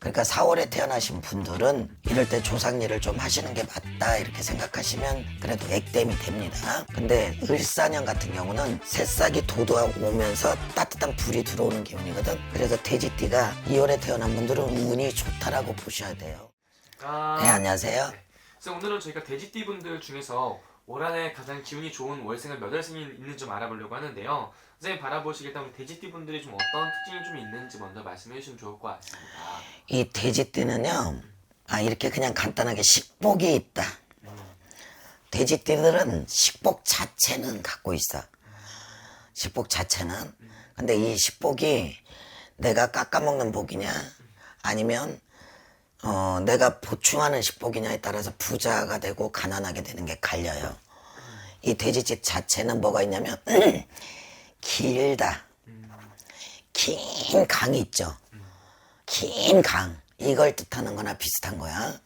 그러니까 4월에 태어나신 분들은 이럴 때 조상일을 좀 하시는 게 맞다 이렇게 생각하시면 그래도 액땜이 됩니다. 근데 을사년 같은 경우는 새싹이 돋아오면서 따뜻한 불이 들어오는 기운이거든. 그래서 돼지띠가 2월에 태어난 분들은 운이 좋다라고 보셔야 돼요. 아, 네, 안녕하세요. 네. 그래서 오늘은 저희가 돼지띠 분들 중에서 올 한해 가장 기운이 좋은 월생은 몇 월생이 있는지 좀 알아보려고 하는데요. 선생님 바라보시기에 일단 우리 돼지띠 분들이 좀 어떤 특징이 좀 있는지 먼저 말씀해 주시면 좋을 것 같습니다. 이 돼지띠는요, 아, 이렇게 그냥 간단하게 식복이 있다. 돼지띠들은 식복 자체는 갖고 있어. 식복 자체는. 근데 이 식복이 내가 깎아먹는 복이냐, 아니면, 어, 내가 보충하는 식복이냐에 따라서 부자가 되고 가난하게 되는 게 갈려요. 이 돼지집 자체는 뭐가 있냐면, 길다. 긴 강이 있죠. 긴 강 이걸 뜻하는 거나 비슷한 거야.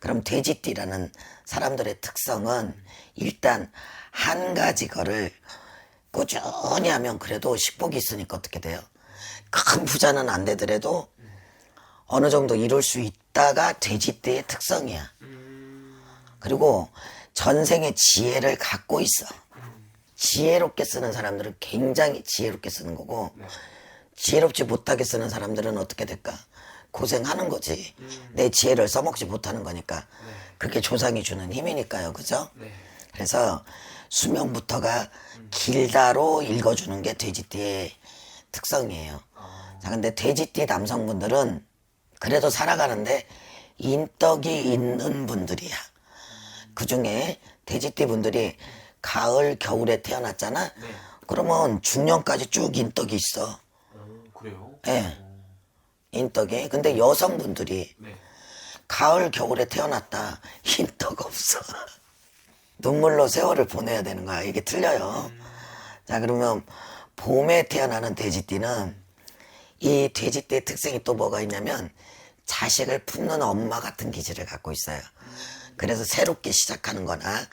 그럼 돼지띠라는 사람들의 특성은 일단 한 가지 거를 꾸준히 하면 그래도 식복이 있으니까 어떻게 돼요? 큰 부자는 안 되더라도 어느 정도 이룰 수 있다가 돼지띠의 특성이야. 그리고 전생의 지혜를 갖고 있어. 지혜롭게 쓰는 사람들은 굉장히 지혜롭게 쓰는 거고 지혜롭지 못하게 쓰는 사람들은 어떻게 될까? 고생하는 거지. 내 지혜를 써먹지 못하는 거니까. 그게 조상이 주는 힘이니까요. 그죠? 네. 그래서 수명부터가 길다로 읽어주는 게 돼지띠의 특성이에요. 자, 근데 돼지띠 남성분들은 그래도 살아가는데 인덕이 있는 분들이야. 그 중에 돼지띠 분들이 가을, 겨울에 태어났잖아? 네. 그러면 중년까지 쭉 인덕이 있어. 오, 그래요? 예. 인덕이. 근데 여성분들이 네. 가을, 겨울에 태어났다. 인덕 없어. 눈물로 세월을 보내야 되는 거야. 이게 틀려요. 자, 그러면 봄에 태어나는 돼지띠는 이 돼지띠의 특성이 또 뭐가 있냐면 자식을 품는 엄마 같은 기질을 갖고 있어요. 그래서 새롭게 시작하는 거나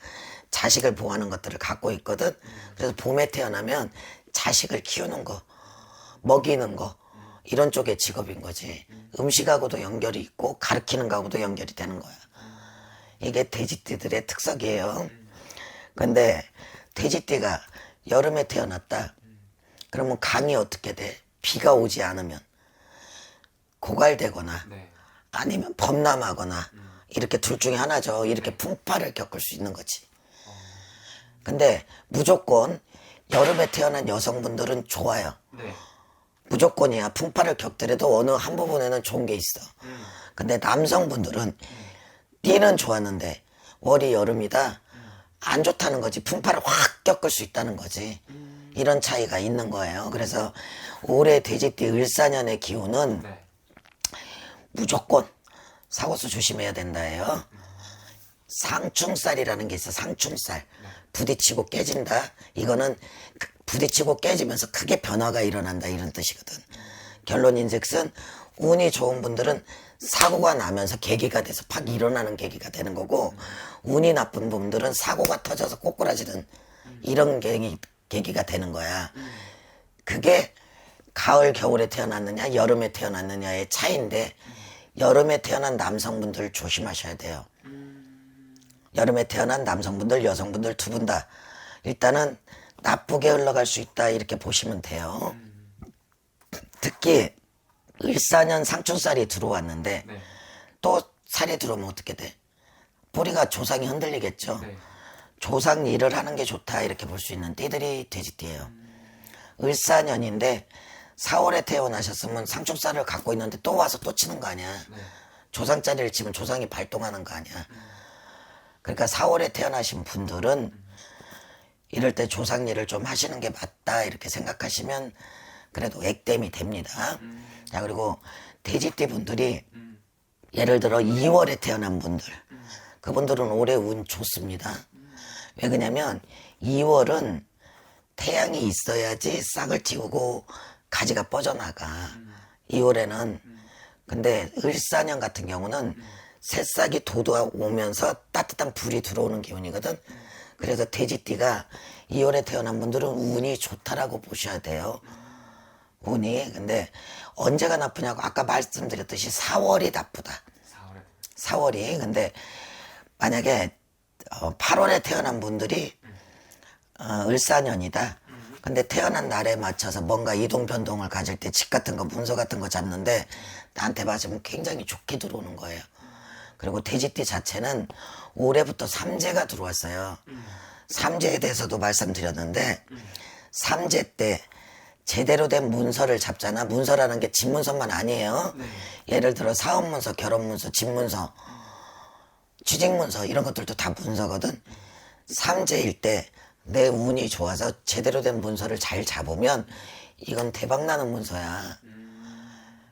자식을 보호하는 것들을 갖고 있거든. 그래서 봄에 태어나면 자식을 키우는 거, 먹이는 거, 이런 쪽의 직업인 거지. 음식하고도 연결이 있고 가르치는 거하고도 연결이 되는 거야. 이게 돼지띠들의 특성이에요. 근데 돼지띠가 여름에 태어났다. 그러면 강이 어떻게 돼? 비가 오지 않으면 고갈되거나 네. 아니면 범람하거나 이렇게 둘 중에 하나죠. 이렇게 풍파를 겪을 수 있는 거지. 근데 무조건 여름에 태어난 여성분들은 좋아요. 네. 무조건이야. 풍파를 겪더라도 어느 한 부분에는 좋은 게 있어. 근데 남성분들은 띠는 좋았는데 월이 여름이다. 안 좋다는 거지. 풍파를 확 겪을 수 있다는 거지. 이런 차이가 있는 거예요. 그래서 올해 돼지띠 을사년의 기운은 네. 무조건 사고수 조심해야 된다예요. 상충살이라는 게 있어. 상충살. 부딪히고 깨진다. 이거는 그- 부딪히고 깨지면서 크게 변화가 일어난다 이런 뜻이거든. 결론인즉슨 운이 좋은 분들은 사고가 나면서 계기가 돼서 팍 일어나는 계기가 되는 거고 운이 나쁜 분들은 사고가 터져서 꼬꾸라지는 이런 계기, 계기가 되는 거야. 그게 가을, 겨울에 태어났느냐, 여름에 태어났느냐의 차이인데, 여름에 태어난 남성분들 조심하셔야 돼요. 여름에 태어난 남성분들, 여성분들 두 분 다 일단은 나쁘게 흘러갈 수 있다, 이렇게 보시면 돼요. 특히, 을사년 상춘살이 들어왔는데, 네. 또 살이 들어오면 어떻게 돼? 뿌리가 조상이 흔들리겠죠. 네. 조상 일을 하는 게 좋다 이렇게 볼 수 있는 띠들이 돼지띠예요. 을사년인데 4월에 태어나셨으면 상충살을 갖고 있는데 또 와서 또 치는 거 아니야. 조상 자리를 치면 조상이 발동하는 거 아니야. 그러니까 4월에 태어나신 분들은 이럴 때 조상 일을 좀 하시는 게 맞다 이렇게 생각하시면 그래도 액땜이 됩니다. 자 그리고 돼지띠 분들이 예를 들어 2월에 태어난 분들 그분들은 올해 운 좋습니다. 왜 그러냐면 2월은 태양이 있어야지 싹을 틔우고 가지가 뻗어나가. 2월에는 근데 을사년 같은 경우는 새싹이 돋아오면서 따뜻한 불이 들어오는 기운이거든. 그래서 돼지띠가 2월에 태어난 분들은 운이 좋다라고 보셔야 돼요. 운이 근데 언제가 나쁘냐고 아까 말씀드렸듯이 4월이 나쁘다. 4월에 4월이 근데 만약에 어, 8월에 태어난 분들이 어, 을사년이다. 근데 태어난 날에 맞춰서 뭔가 이동 변동을 가질 때 집 같은 거 문서 같은 거 잡는데 나한테 맞으면 굉장히 좋게 들어오는 거예요. 그리고 돼지띠 자체는 올해부터 삼재가 들어왔어요. 삼재에 대해서도 말씀드렸는데 삼재 때 제대로 된 문서를 잡잖아. 문서라는 게 집문서만 아니에요. 예를 들어 사업문서, 결혼문서, 집문서, 취직문서 이런 것들도 다 문서거든. 삼재일 때 내 운이 좋아서 제대로 된 문서를 잘 잡으면 이건 대박 나는 문서야.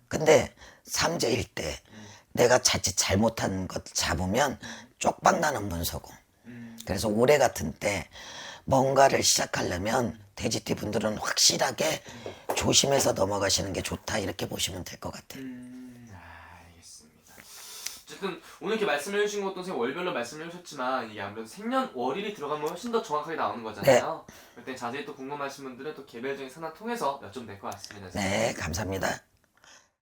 근데 삼재일 때 내가 자칫 잘못한 것 잡으면 쪽박 나는 문서고. 그래서 올해 같은 때 뭔가를 시작하려면 돼지띠 분들은 확실하게 조심해서 넘어가시는 게 좋다 이렇게 보시면 될 것 같아요. 어쨌든 오늘 이렇게 말씀해 주신 것도 선생님 월별로 말씀해 주셨지만 이게 아무래도 생년월일이 들어가면 훨씬 더 정확하게 나오는 거잖아요. 그때 자세히 또 궁금하신 분들은 또 개별적인 상담 통해서 여쭤면 될 것 같습니다. 선생님. 네, 감사합니다.